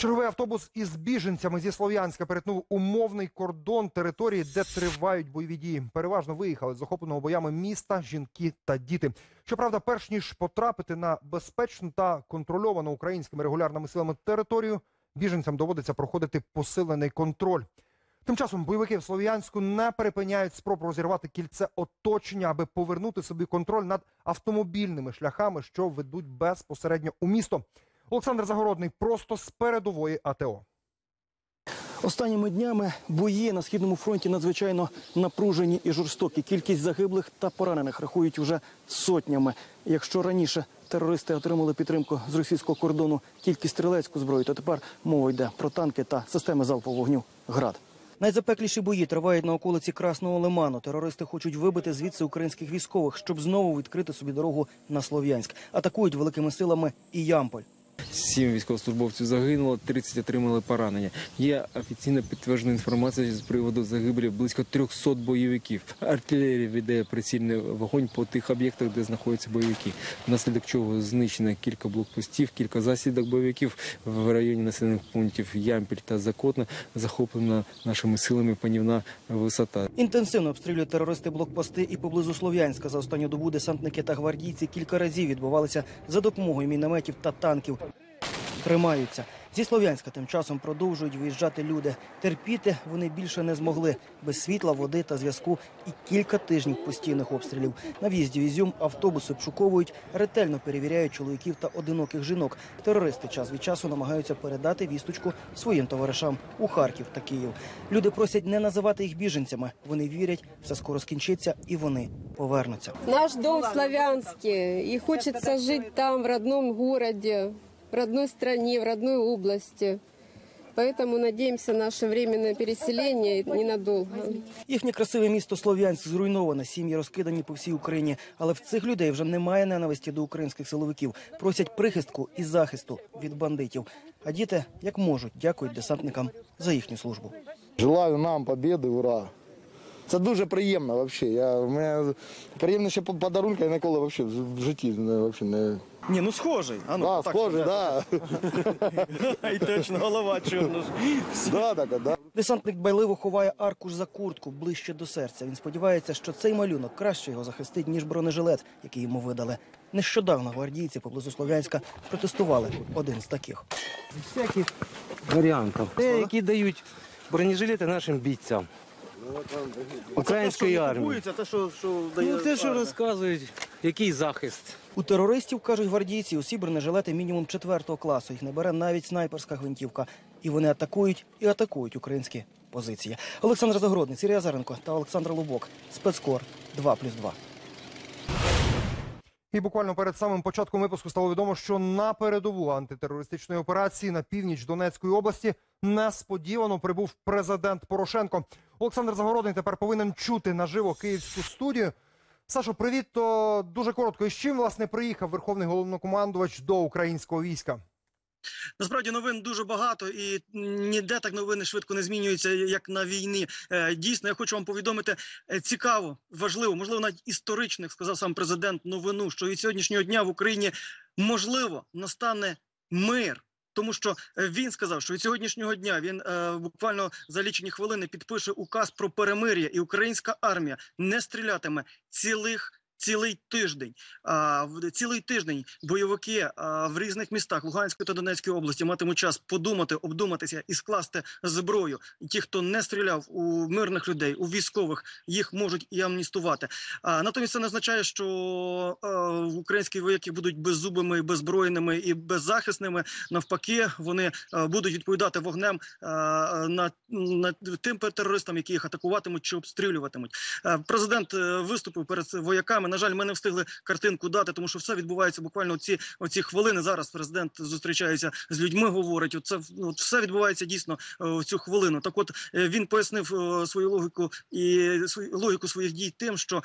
Черговий автобус із біженцями зі Слов'янська перетнув умовний кордон території, де тривають бойові дії. Переважно виїхали з охопленого боями міста, жінки та діти. Щоправда, перш ніж потрапити на безпечну та контрольовану українськими регулярними силами територію, біженцям доводиться проходити посилений контроль. Тим часом бойовики в Слов'янську не перепиняють спроб розірвати кільце оточення, аби повернути собі контроль над автомобільними шляхами, що ведуть безпосередньо у місто. Олександр Загородний просто з передової АТО. Останніми днями бої на східному фронті надзвичайно напружені і жорстокі. Кількість загиблих та поранених рахують уже сотнями. Якщо раніше терористи отримали підтримку з російського кордону тільки стрілецьку зброю, то тепер мова йде про танки та системи залпового вогню ГРАД. Найзапекліші бої тривають на околиці Красного Лиману. Терористи хочуть вибити звідси українських військових, щоб знову відкрити собі дорогу на Слов'янськ. Атакують великими силами і Ямполь. Сім військовослужбовців загинуло, 30 отримали поранення. Є офіційно підтверджена інформація з приводу загибелі близько 300 бойовиків. Артилерія веде прицільний вогонь по тих об'єктах, де знаходяться бойовики. Внаслідок чого знищено кілька блокпостів, кілька засідок бойовиків в районі населених пунктів Ямпіль та Закотна. Захоплена нашими силами панівна висота. Інтенсивно обстрілюють терористи блокпости і поблизу Слов'янська. За останню добу десантники та гвардійці кілька разів відбувалися за допомогою мінометів та танків. Тримаються. Зі Слов'янська тим часом продовжують виїжджати люди. Терпіти вони більше не змогли. Без світла, води та зв'язку і кілька тижнів постійних обстрілів. На в'їзді в Ізюм автобуси обшуковують, ретельно перевіряють чоловіків та одиноких жінок. Терористи час від часу намагаються передати вісточку своїм товаришам у Харків та Київ. Люди просять не називати їх біженцями. Вони вірять, все скоро скінчиться і вони повернуться. Наш дом в Славянске, и хочется жить там, в родном городе, в родной стране, в родной области. Поэтому надеемся на наше временное переселение ненадолго. Їхнє красиве місто Слов'янськ зруйноване, сім'ї розкидані по всій Україні. Але в цих людей вже немає ненависті до українських силовиків. Просять прихистку і захисту від бандитів. А діти, як можуть, дякують десантникам за їхню службу. Желаю нам побіди, ура! Це дуже приємно взагалі. Я, у мене приємніше подарунка я ніколи вообще в житті не, вообще не... Ні, ну схожий. А Да, схоже, да. І точно голова чорна. да, так, да. Десантник байливо ховає аркуш за куртку ближче до серця. Він сподівається, що цей малюнок краще його захистить, ніж бронежилет, який йому видали. Нещодавно гвардійці поблизу Слов'янська протестували один з таких. всяких варіантів. Те, які дають бронежилети нашим бійцям. Української армії. Те, що, що Ну, те, що розказують, який захист. У терористів, кажуть гвардійці, усі бронежилети мінімум четвертого класу. Їх не бере навіть снайперська гвинтівка. І вони атакують і атакують українські позиції. Олександр Загородний, Сірія Азаренко та Олександр Лубок. Спецкор 2+,2. І буквально перед самим початком випуску стало відомо, що на передову антитерористичної операції на північ Донецької області несподівано прибув президент Порошенко. Олександр Загородний тепер повинен чути наживо київську студію. Сашо, привіт. То дуже коротко. І з чим власне приїхав верховний головнокомандувач до українського війська? Насправді новин дуже багато, і ніде так новини швидко не змінюються, як на війні. Е, Дійсно, я хочу вам повідомити е, цікаво, важливо, можливо, навіть історично, як сказав сам президент, новину, що від сьогоднішнього дня в Україні можливо настане мир. Тому що е, він сказав, що від сьогоднішнього дня він е, буквально за лічені хвилини підпише указ про перемир'я, і українська армія не стрілятиме цілих. Цілий тиждень, а цілий тиждень бойовики в різних містах Луганської та Донецької області матимуть час подумати, обдуматися і скласти зброю. Ті, хто не стріляв у мирних людей, у військових, їх можуть і амністувати. А натомість це не означає, що українські вояки будуть беззубими, беззбройними і беззахисними. Навпаки, вони будуть відповідати вогнем на, на тим терористам, які їх атакуватимуть чи обстрілюватимуть. Президент е, виступив перед вояками. На жаль, ми не встигли картинку дати, тому що все відбувається буквально оці, оці хвилини. Зараз президент зустрічається з людьми. Говорить, оце ну, от все відбувається дійсно е, в цю хвилину. Так, от е, він пояснив е, свою логіку і логіку своїх дій тим, що.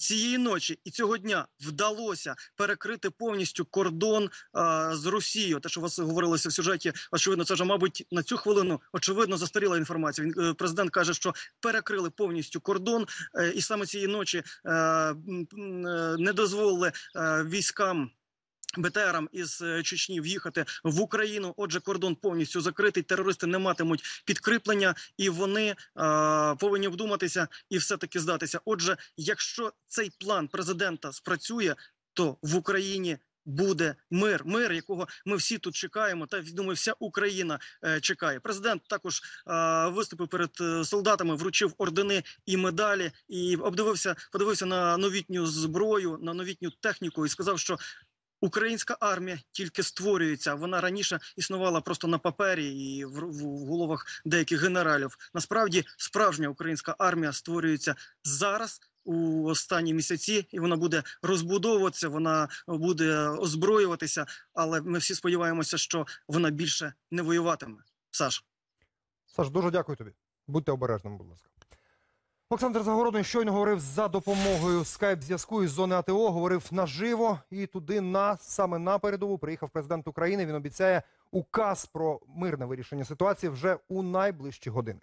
Цієї ночі і цього дня вдалося перекрити повністю кордон а, з Росією. Те, що у вас говорилося в сюжеті, очевидно, це вже, мабуть, на цю хвилину очевидно застаріла інформація. Він е, президент каже, що перекрили повністю кордон, е, і саме цієї ночі м, е, не дозволили е, військам БТРам із е, Чечні в'їхати в Україну. Отже, кордон повністю закритий. Терористи не матимуть підкріплення, і вони е, повинні вдуматися і все таки здатися. Отже, якщо цей план президента спрацює, то в Україні. Буде мир, мир, якого ми всі тут чекаємо, та думаю, вся Україна е, чекає. Президент також е, виступив перед е, солдатами, вручив ордени і медалі, і обдивився, подивився на новітню зброю, на новітню техніку, і сказав, що Українська армія тільки створюється. Вона раніше існувала просто на папері і в, в, в головах деяких генералів. Насправді, справжня українська армія створюється зараз у останні місяці, і вона буде розбудовуватися, вона буде озброюватися. Але ми всі сподіваємося, що вона більше не воюватиме. Саш. Саш, дуже дякую тобі. Будьте обережними, будь ласка. Олександр Загородний щойно говорив за допомогою скайп-зв'язку із зони АТО, говорив наживо, і туди на саме на передову приїхав президент України. Він обіцяє указ про мирне вирішення ситуації вже у найближчі години.